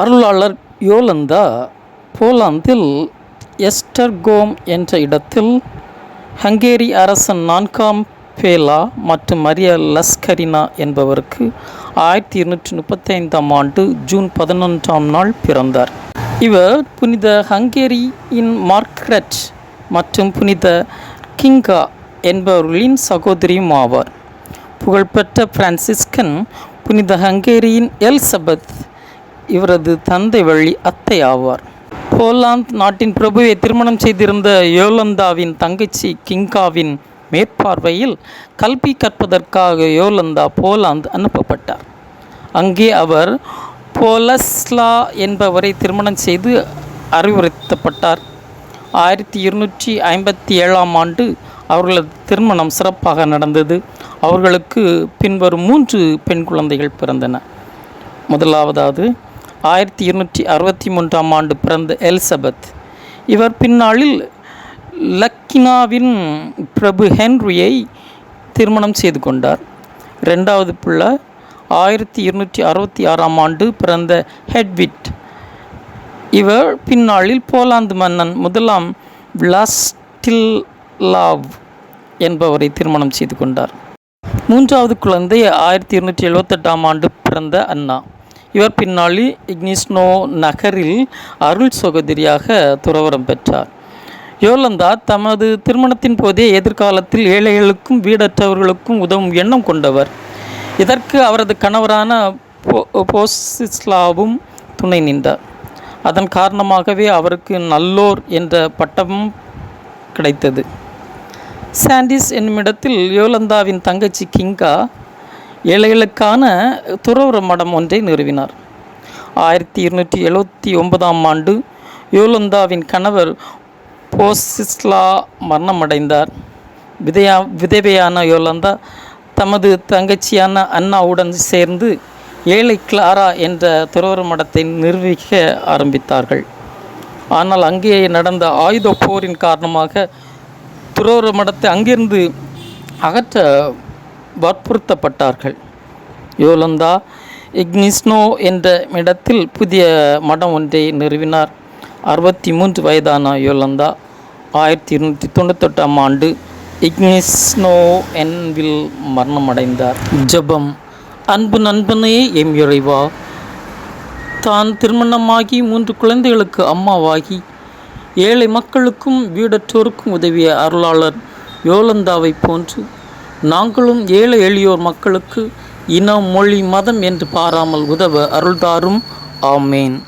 அருளாளர் யோலந்தா போலாந்தில் எஸ்டர்கோம் என்ற இடத்தில் ஹங்கேரி அரசன் நான்காம் பேலா மற்றும் மரிய லஸ்கரினா என்பவருக்கு ஆயிரத்தி இருநூற்றி முப்பத்தைந்தாம் ஆண்டு ஜூன் பதினொன்றாம் நாள் பிறந்தார். இவர் புனித ஹங்கேரியின் மார்க்ரெட் மற்றும் புனித கிங்கா என்பவர்களின் சகோதரியும் ஆவார். புகழ்பெற்ற பிரான்சிஸ்கன் புனித ஹங்கேரியின் எல்சபெத் இவரது தந்தை வழி அத்தை ஆவார். போலாந்து நாட்டின் பிரபுவை திருமணம் செய்திருந்த யோலந்தாவின் தங்கச்சி கிங்காவின் மேற்பார்வையில் கல்வி கற்பதற்காக யோலந்தா போலாந்து அனுப்பப்பட்டார். அங்கே அவர் போலஸ்லா என்பவரை திருமணம் செய்து அறிவுறுத்தப்பட்டார். ஆயிரத்தி இருநூற்றி ஐம்பத்தி ஏழாம் ஆண்டு அவர்களது திருமணம் சிறப்பாக நடந்தது. அவர்களுக்கு பின்வரும் மூன்று பெண் குழந்தைகள் பிறந்தன. முதலாவதாவது ஆயிரத்தி இருநூற்றி அறுபத்தி மூன்றாம் ஆண்டு பிறந்த எலிசபெத். இவர் பின்னாளில் லக்கினாவின் பிரபு ஹென்ரியை திருமணம் செய்து கொண்டார். ரெண்டாவது பிள்ளை ஆயிரத்தி இருநூற்றி அறுபத்தி ஆறாம் ஆண்டு பிறந்த ஹெட்விட். இவர் பின்னாளில் போலாந்து மன்னன் முதலாம் விளாஸ்டில்லாவ் என்பவரை திருமணம் செய்து கொண்டார். மூன்றாவது குழந்தை ஆயிரத்தி இருநூற்றி எழுபத்தெட்டாம் ஆண்டு பிறந்த அண்ணா. இவர் பின்னாளில் இக்னிஸ்னோ நகரில் அருள் சகோதரியாக துறவரம் பெற்றார். யோலந்தா தமது திருமணத்தின் போதே எதிர்காலத்தில் ஏழைகளுக்கும் வீடற்றவர்களுக்கும் உதவும் எண்ணம் கொண்டவர். இதற்கு அவரது கணவரான போ போசிஸ்லாவும் துணை நின்றார். அதன் காரணமாகவே அவருக்கு நல்லோர் என்ற பட்டமும் கிடைத்தது. சாண்டிஸ் என்னுமிடத்தில் யோலந்தாவின் தங்கச்சி கிங்கா ஏழைகளுக்கான துறவர மடம் ஒன்றை நிறுவினார். ஆயிரத்தி இருநூற்றி எழுபத்தி ஒன்பதாம் ஆண்டு யோலந்தாவின் கணவர் போசிஸ்லா மரணமடைந்தார். விதையா விதவையான யோலந்தா தமது தங்கச்சியான அண்ணாவுடன் சேர்ந்து ஏழை கிளாரா என்ற துறவர மடத்தை நிர்வகிக்க ஆரம்பித்தார்கள். ஆனால் அங்கே நடந்த ஆயுத போரின் காரணமாக துறவர மடத்தை அங்கிருந்து அகற்ற வற்புறுத்தப்பட்டார்கள். யோலந்தா இக்னிஸ்னோ என்ற இடத்தில் புதிய மடம் ஒன்றை நிறுவினார். அறுபத்தி மூன்று வயதான யோலந்தா ஆயிரத்தி இருநூற்றி தொண்ணூத்தெட்டாம் ஆண்டு இக்னிஸ்னோ என்பில் மரணமடைந்தார். ஜெபம். அன்பு நண்பனே எம் இறைவா தான் திருமணமாகி மூன்று குழந்தைகளுக்கு அம்மாவாகி ஏழை மக்களுக்கும் வீடற்றோருக்கும் உதவிய அருளாளர் யோலந்தாவை போன்று நாங்களும் ஏழை எளியோர் மக்களுக்கு இனம் மொழி மதம் என்று பாராமல் உதவ அருள்தாரும். ஆமேன்.